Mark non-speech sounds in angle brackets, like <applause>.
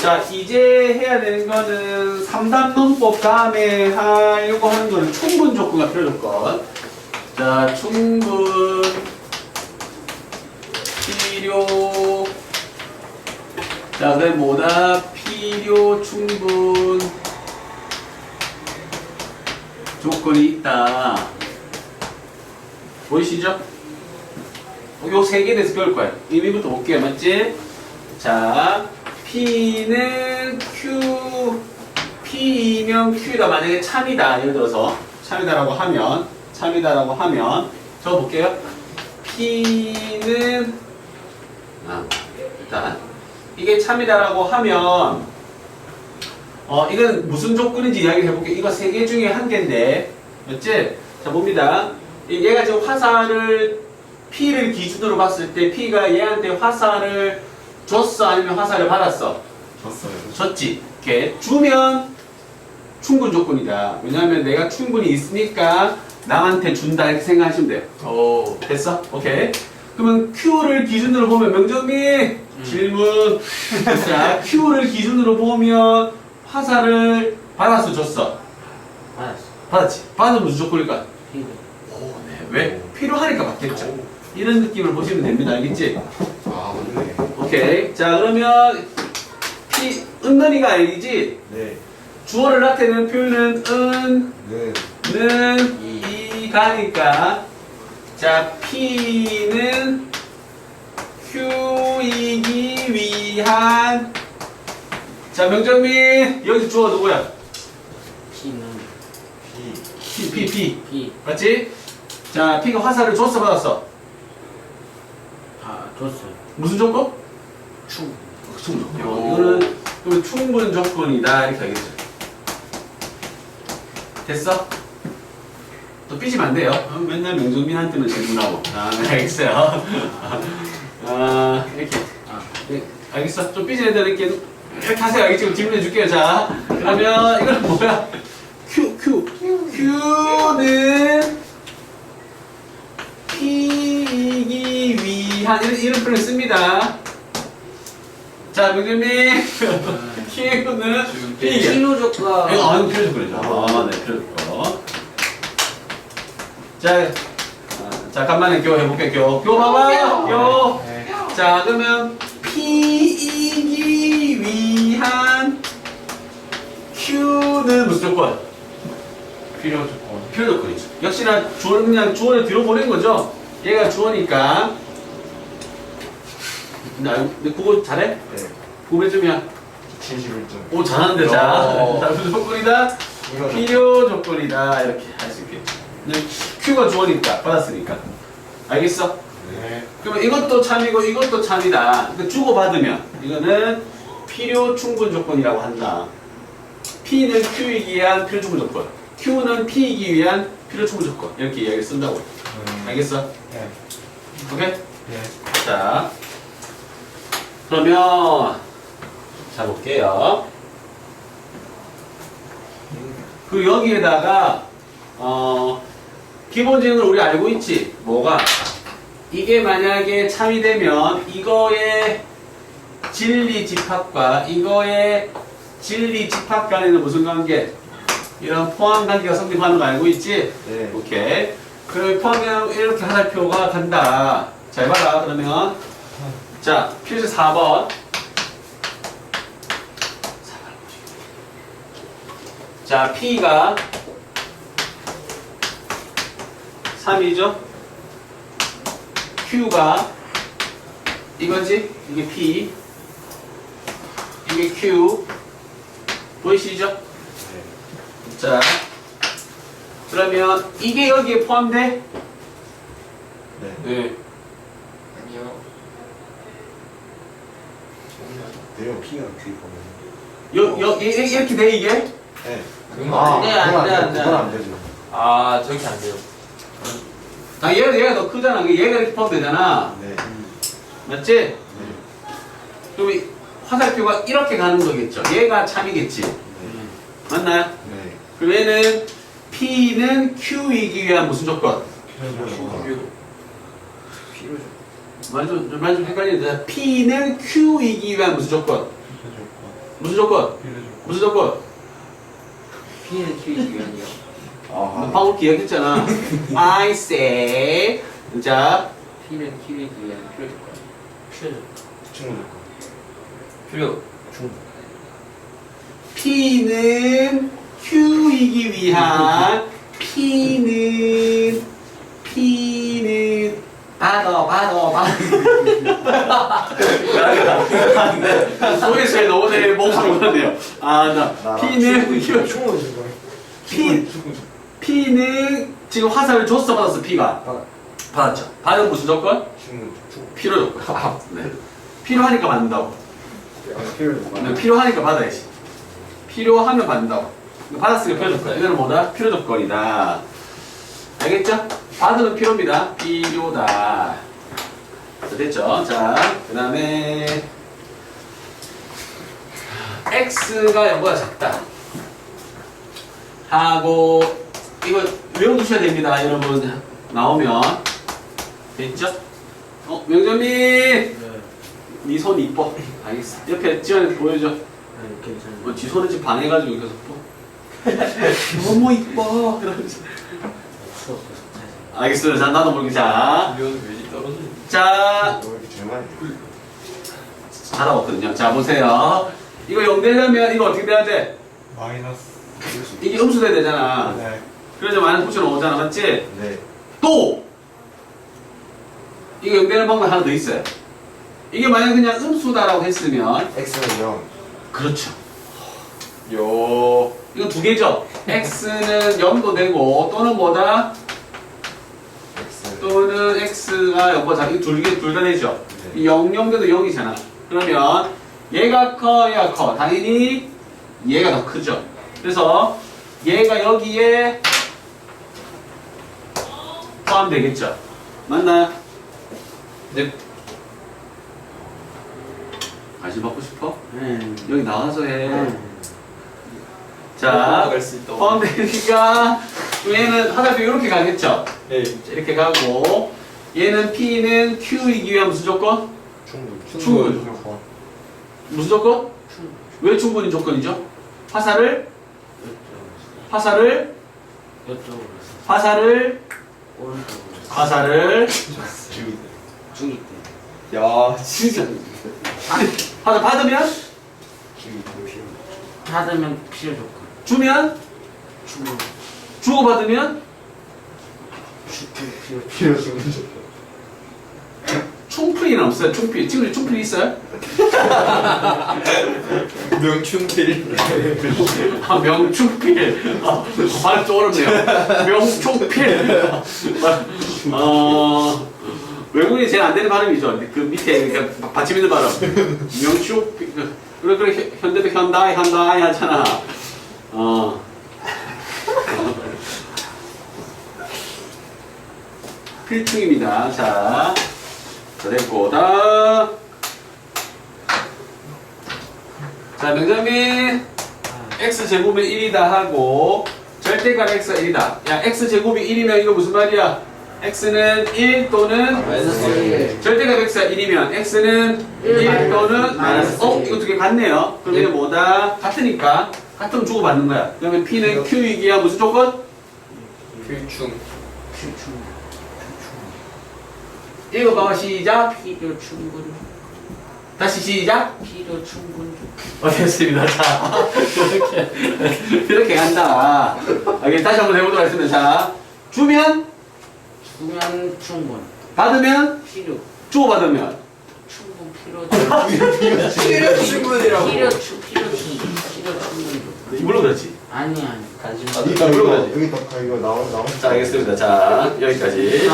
자, 이제 해야 되는 거는 3단 문법 다음에 하려고 하는 거는 충분 조건과 필요 조건. 자, 충분, 필요. 자, 그다음 뭐다? 필요, 충분. 조건이 있다. 보이시죠? 요 세 개에 대해서 배울 거예요. 의미부터 볼게요. 맞지? 자, P는 Q, P이면 Q다. 만약에 참이다. 예를 들어서 참이다라고 하면, 참이다라고 하면, 적어볼게요. P는, 아, 일단, 이게 참이다라고 하면, 어, 이건 무슨 조건인지 이야기를 해볼게요. 이거 세 개 중에 한 개인데, 맞지? 자, 봅니다. 이- 얘가 지금 화살을, P를 기준으로 봤을 때, P가 얘한테 화살을 줬어? 아니면 화살을 받았어? 졌어요. 줬지. 이렇게 주면 충분 조건이다. 왜냐하면 내가 충분히 있으니까 남한테 준다 이렇게 생각하시면 돼요. 오, 됐어? 오케이. 그러면 Q를 기준으로 보면 명정미 질문. 자, Q를 기준으로 보면 화살을 받았어, 줬어. 알았어. 받았지. 받으면 무슨 조건일까? 필요. 오, 네. 왜? 필요하니까 받겠죠. 이런 느낌을 보시면 됩니다. 알겠지? 아, 맞네. 오케이. 자, 그러면 P 은근히가 아니지. 네. 주어를 나타내는 표현은 은, 네. 는, 이 가니까 자 P는 Q이기 위한 자 명정민 여기서 주어 누구야? P는 P. P, P, P. 맞지? 자 P가 화살을 줬어 받았어 아, 줬어요. 무슨 조건? 충. 충분 조건 이거는 그러면 충분 조건이다 이렇게 하겠죠? 됐어? 또 삐지면 안 돼요. 어, 맨날 명정민한테는 질문하고 아 네, 알겠어요. <laughs> 아 이렇게. 아, 네, 알겠어. 좀 삐지는 애들 이렇게 이렇게 하세요. 알겠지? 질문해 줄게요. 자 그러면 이거는 뭐야? Q Q. Q는 P이기 위한 이런, 이런 표현을 씁니다 자 명정민 Q는 P이기 필요 조건. 이거 아유 필요 조건이죠. 아, 네, 필요 조건. 자, 아, 잠깐만요. 교 해볼게요. 교. 교 봐봐. 교. 네. 자, 그러면 P이기 위한 Q는 무슨 조건? 필요 조건. 필요 조건이죠. 역시나 주어를 그냥 주어를 뒤로 보낸 거죠. 얘가 주어니까. 나 근데 그거 잘해? 네. 900점이야. 71점. 오 잘하는데 자. 어. 자, <laughs> 조건이다? 이거 필요 조건이다 이렇게 할 수 있겠죠. 네, Q가 주어니까 받았으니까. 알겠어? 네. 그러면 이것도 참이고 이것도 참이다. 그러니까 주고 받으면 이거는 필요 충분 조건이라고 한다. P는 Q이기 위한 필요 충분 조건. Q는 P이기 위한 필요 충분 조건. 이렇게 이야기를 쓴다고. 음. 알겠어? 네. 오케이? 네. 자, 그러면 자 볼게요. 그 여기에다가 어 기본적인 걸 우리 알고 있지. 뭐가 이게 만약에 참이 되면 이거의 진리 집합과 이거의 진리 집합 간에는 무슨 관계? 이런 포함 관계가 성립하는 거 알고 있지? 네. 오케이. 그럼 포함하면 이렇게 하달표가 간다. 잘 봐라. 그러면 자 필수 4번. 자 P가 3이죠. Q가 이거지? 이게 P. 이게 Q. 보이시죠? 네. 자 그러면 이게 여기에 포함돼? 네. 네. 아니요. 내용 P가 뒤에 보면. 여, 여, 이- 이- 이렇게 돼 이게? 네. 아, 네, 안 돼, 안 돼. 그건 안 되죠. 아, 저렇게 안 돼요. 아 얘가 얘가 더 크잖아. 얘가 이렇게 포함되잖아. 네. 맞지? 네. 그럼 이 화살표가 이렇게 가는 거겠죠. 얘가 참이겠지. 네. 맞나요? 네. 그럼 얘는 P는 Q이기 위한 무슨 조건? 필요. 필요 조건. 말 좀, 말좀 헷갈리는데 P는 Q이기 위한 무슨 조건? 조건. 무슨 조건? 무슨 조건? P는 Q이기 위한이요. 아하. 방금 기억했잖아. <laughs> I say. 자, P는 Q이기 위한 필요 조건. 필요 조건. 충분 필요. 충분. P는 Q이기 위한 P는 받아 받아 받아. 소리소리 너무 내 목소리 못하네요. 아, 나 P는 Q, 충분히 거예요. P P는 지금 화살을 줬어 받았어 P가 받았죠. 받은 무슨 조건? 충분. 충분. 필요 조건. 네. 필요하니까 받는다고. 필요해. 네, 필요하니까 받아야지. 필요하면 받는다고. 받았으니까 필요 조건. 이거는 뭐다? 필요 조건이다. 알겠죠? 받으면 필요입니다. 필요다. 자, 됐죠? 자, 그 다음에 x가 0보다 작다. 하고 이거 외워두셔야 됩니다. 여러분 나오면 됐죠? 어, 명점이 네. 네손 이뻐. 알겠어. 옆에 지원이 보여줘. 네, 괜찮아요. 어, 지 손을 지금 방해가지고 계속 또 <laughs> 너무 이뻐. <laughs> 이러면서. 알겠습니다. 자, 나도 모르게 자. 자. 잘하거든요. 자, 보세요. 이거 0 되려면 이거 어떻게 돼야 돼? 마이너스. 이게 음수 돼야 되잖아. 네. 그래서 마이너스 붙여놓잖아. 맞지? 네. 또! 이거 0 되는 방법 하나 더 있어요. 이게 만약 그냥 음수다라고 했으면 x는 0. 그렇죠. 요 이거 두 개죠. x는 0도 되고 또는 뭐다? 또는 x가 0보다 이둘개둘다 되죠. 네. 이 0, 0대도 0이잖아. 그러면 얘가 커, 얘가 커. 당연히 얘가 더 크죠. 그래서 얘가 여기에 포함되겠죠. 맞나요? 네. 관심 받고 싶어? 네. 여기 나와서 해. 네. 자. 포함되니까 얘는 화살표 이렇게 가겠죠. 네. 이렇게 가고 얘는 P는 Q이기 위한 무슨 조건? 충분. 충분. 무조건. 무슨 조건? 왜 충분히 조건이죠? 화살을 화살을 화살을 화살을. 중이 때. 야. 진짜 화살 받으면. 받으면 필요 조건. 주면 충분. 주고 받으면 필요. 필요. 총필이는 없어요. 총필 지금 총필 있어요? <laughs> 명충필. 아, 명충필. 아, 말 쪼르네요. 명충필. 어, 외국인이 제일 안 되는 발음이죠. 그 밑에 이렇게 받침 있는 발음. 명충필. 그래, 그래, 현- 현대도 현다이, 현다이 하잖아. 어. 필충입니다. 자, 자, 됐고, 다. 자, 명장민. x 제곱은 1이다 하고 절대값 x가 1이다. 야, x 제곱이 1이면 이거 무슨 말이야? x는 1 또는. 절대값 x가 1이면 x는 1일 또는 마이너스 어? 일. 이거 두 개 같네요. 그럼 예. 이게 뭐다? 같으니까 같으면 주고받는 거야. 그러면 p는 q이기야 무슨 조건? 필충. 충. 읽어봐 시작. 필요 충분. 다시 시작. 필요 충분. 어, 됐습니다. 자, 이렇게, 이렇게 간다. 알겠 다시 한번 해보도록 하겠습니다. 자, 주면, 주면 충분. 받으면, 필요. 주고 받으면. 충분 필요. <laughs> 필요 충분이라고. 필요 충 필요 충 필요 충분. 물론 그렇지. 아니 아니. 관심 물어봐야지. 여기 더 이거 나온 나온. 자, 알겠습니다. 자, 여기까지.